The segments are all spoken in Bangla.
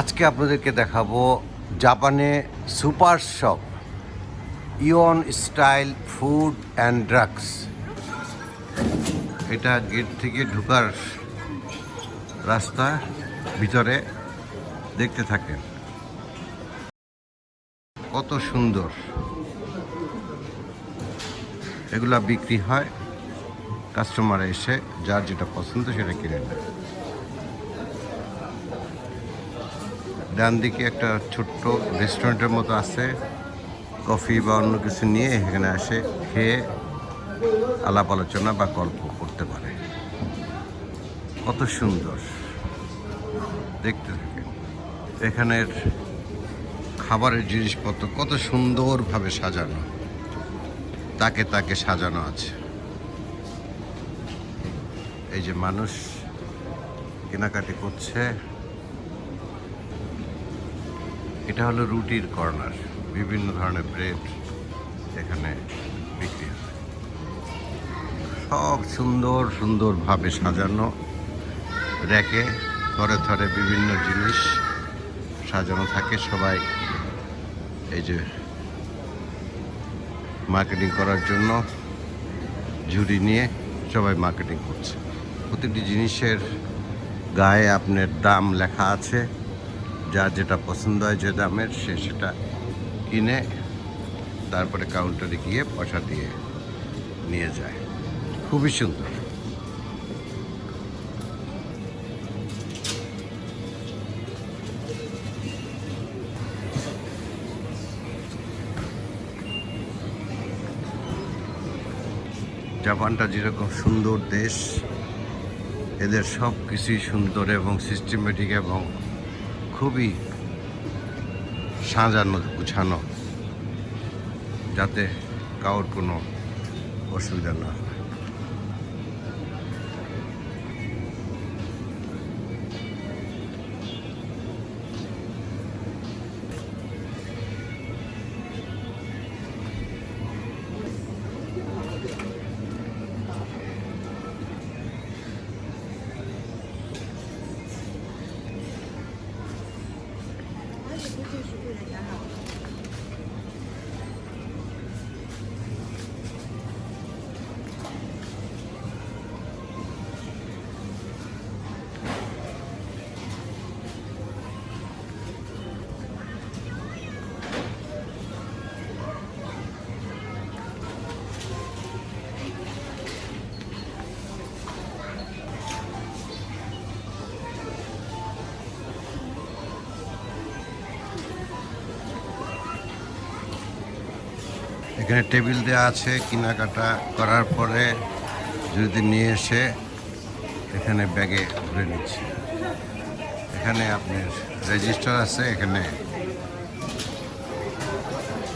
আজকে আপনাদেরকে দেখাবো জাপানে super shop Aeon style food and drugs. এটা গেট থেকে ঢুকার রাস্তা ভিতরে দেখতে থাকেন। কত সুন্দর। এগুলা বিক্রি হয়, কাস্টমার এসে যার যেটা পছন্দ সেটা কিনে নেয়। ডান দিকে একটা ছোট্ট রেস্টুরেন্টের মতো আছে। কফি বা অন্য কিছু নিয়ে এখানে আসে, খেয়ে আলাপ আলোচনা বা গল্প করতে পারে। কত সুন্দর। দেখতে থাকেন। এখানের খাবারের জিনিসপত্র কত সুন্দরভাবে সাজানো। তাকে তাকে সাজানো আছে। এই যে মানুষ কেনাকাটি করছে। এটা হলো রুটির কর্নার। বিভিন্ন ধরনের ব্রেড এখানে বিক্রি হয়। সব সুন্দর সুন্দরভাবে সাজানো। র্যাকে থরে থরে বিভিন্ন জিনিস সাজানো থাকে সবাই। এই যে মার্কেটিং করার জন্য ঝুড়ি নিয়ে সবাই মার্কেটিং করছে। প্রতিটি জিনিসের গায়ে আপনার দাম লেখা আছে। যার যেটা পছন্দ হয় যে দামের, সে সেটা কিনে তারপরে কাউন্টারে গিয়ে পয়সা দিয়ে নিয়ে যায়। খুবই সুন্দর। জাপানটা যেরকম সুন্দর দেশ, এদের সব কিছুই সুন্দর এবং সিস্টেমেটিক এবং খুবই সাজানো গুছানো যাতে কারোর কোনো অসুবিধা না হয়। 就是为了干扰 এখানে টেবিল দেওয়া আছে, কেনাকাটা করার পরে যদি নিয়ে এসে এখানে ব্যাগে ভরে নিচ্ছে। এখানে আপনার রেজিস্টার আছে, এখানে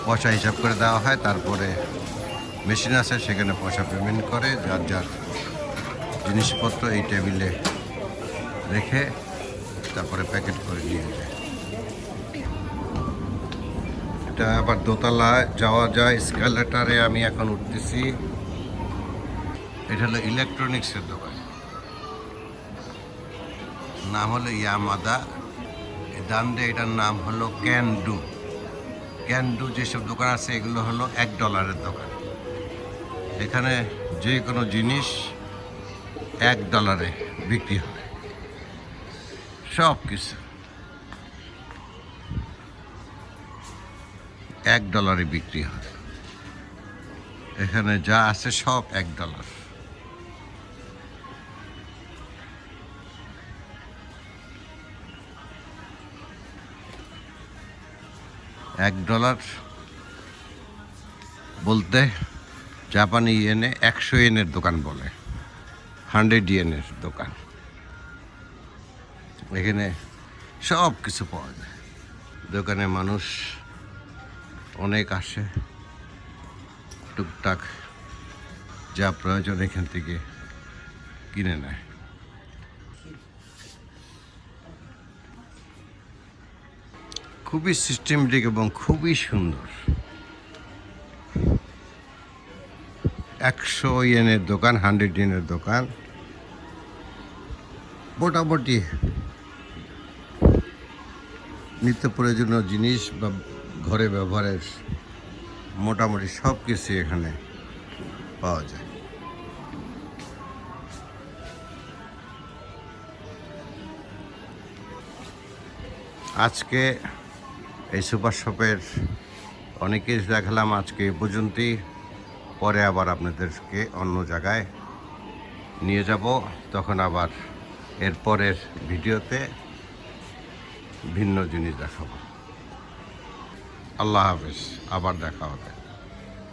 পয়সা হিসাব করে দেওয়া হয়, তারপরে মেশিন আছে, সেখানে পয়সা পেমেন্ট করে, যার যার জিনিসপত্র এই টেবিলে রেখে তারপরে প্যাকেট করে নিয়ে যায়। এটা আবার দোতলা, যাওয়া যায় স্কেলেটারে, আমি এখন উঠতেছি। এটা হলো ইলেকট্রনিক্সের দোকান। নাম হলো ইয়ামাদা। ডান দিয়ে এটার নাম হলো ক্যান্ডু। ক্যান্ডু যেসব দোকান আছে, এগুলো হলো এক ডলারের দোকান। এখানে যে কোনো জিনিস এক ডলারে বিক্রি হয়। সব কিছু এক ডলারে বিক্রি হয়। এখানে যা আছে সব এক ডলার এক ডলার বলতে জাপানি ইয়েনে একশো ইয়েনের দোকান বলে হান্ড্রেড ইয়েনের দোকান। এখানে সব কিছু পাওয়া যায়। দোকানে মানুষ অনেক আসে। টুকটাক যা প্রয়োজন এখান থেকে কিনে নেয়। খুবই সিস্টেমেটিক এবং খুবই সুন্দর। একশো ইয়েনের দোকান হান্ড্রেড ইয়েনের দোকান। মোটামুটি নিত্য প্রয়োজনীয় জিনিস বা ঘরে ব্যবহারের মোটামুটি সব কিছু এখানে পাওয়া যায়। আজকে এই সুপার শপের অনেক কিছু দেখালাম আজকে এ পর্যন্তই। পরে আবার আপনাদেরকে অন্য জায়গায় নিয়ে যাব। তখন আবার এর পরের ভিডিওতে ভিন্ন জিনিস দেখাবো। আল্লাহ হাফেজ আবার দেখা হবে